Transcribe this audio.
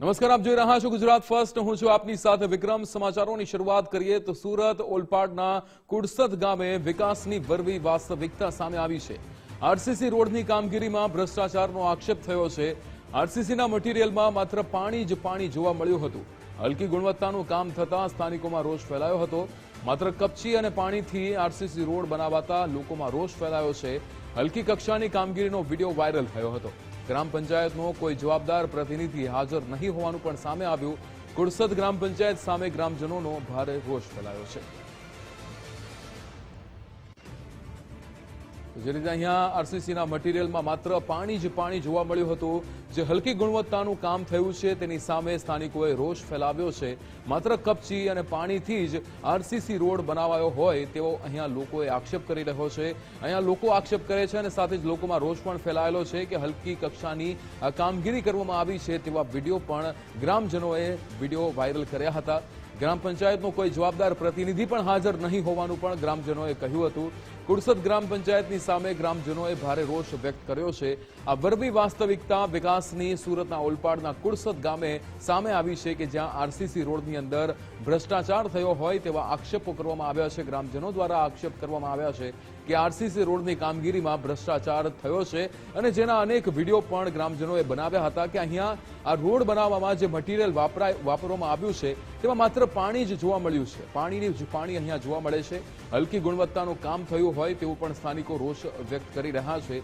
નમસ્કાર, આપ જોઈ રહ્યા છો ગુજરાત ફર્સ્ટ. હું છું આપની સાથે વિક્રમ. સમાચારોની શરૂઆત કરીએ તો સુરત, ઓલપાડના કુડસદ ગામે વિકાસની વરવી વાસ્તવિકતા સામે આવી છે. આરસીસી રોડની કામગીરીમાં ભ્રષ્ટાચારનો આક્ષેપ થયો છે. આરસીસીના મટીરિયલમાં માત્ર પાણી જ પાણી જોવા મળ્યું હતું. હલકી ગુણવત્તાનું કામ થતાં સ્થાનિકોમાં રોષ ફેલાયો હતો. માત્ર કપચી અને પાણીથી આરસીસી રોડ બનાવાતા લોકોમાં રોષ ફેલાયો છે. હલકી કક્ષાની કામગીરીનો વીડિયો વાયરલ થયો હતો. ગ્રામ પંચાયતનો કોઈ જવાબદાર પ્રતિનિધિ હાજર નહીં હોવાનું પણ સામે આવ્યું. કુડસદ ગ્રામ પંચાયત સામે ગ્રામજનોનો ભારે રોષ ફેલાયો છે. જે રીતે અહીંયા આરસીસીના મટીરિયલમાં માત્ર પાણી જ પાણી જોવા મળ્યું હતું, જે હલકી ગુણવત્તાનું કામ થયું છે, તેની સામે સ્થાનિકોએ રોષ ફેલાવ્યો છે. માત્ર કપચી અને પાણીથી જ આરસીસી રોડ બનાવાયો હોય, તેવો અહીંયા લોકોએ આક્ષેપ કરી રહ્યો છે. અહીંયા લોકો આક્ષેપ કરે છે અને સાથે જ લોકોમાં રોષ પણ ફેલાયેલો છે કે હલકી કક્ષાની કામગીરી કરવામાં આવી છે, તેવા વીડિયો પણ ગ્રામજનોએ વીડિયો વાયરલ કર્યા હતા. ગ્રામ પંચાયતનો કોઈ જવાબદાર પ્રતિનિધિ પણ હાજર નહીં હોવાનું પણ ગ્રામજનોએ કહ્યું હતું. કુડસદ ગ્રામ પંચાયતની સામે ગ્રામજનોએ ભારે રોષ વ્યક્ત કર્યો છે. આ વરવી વાસ્તવિકતા વિકાસની સુરતના ઓલપાડના કુડસદ ગામે સામે આવી છે કે જ્યાં આરસીસી રોડની અંદર ભ્રષ્ટાચાર થયો હોય તેવા આક્ષેપો કરવામાં આવ્યા છે. ગ્રામજનો દ્વારા આક્ષેપ કરવામાં આવ્યા છે કે આરસીસી રોડની કામગીરીમાં ભ્રષ્ટાચાર થયો છે અને જેના અનેક વીડિયો પણ ગ્રામજનોએ બનાવ્યા હતા કે અહીંયા આ રોડ બનાવવામાં જે મટીરિયલ વાપરાય, વાપરવામાં આવ્યું છે તેમાં માત્ર પાણી જ જોવા મળ્યું છે. પાણીની જ પાણી અહીંયા જોવા મળે છે. હલકી ગુણવત્તાનું કામ થયું હોય તેવું પણ સ્થાનિકો રોષ વ્યક્ત કરી રહ્યા છે.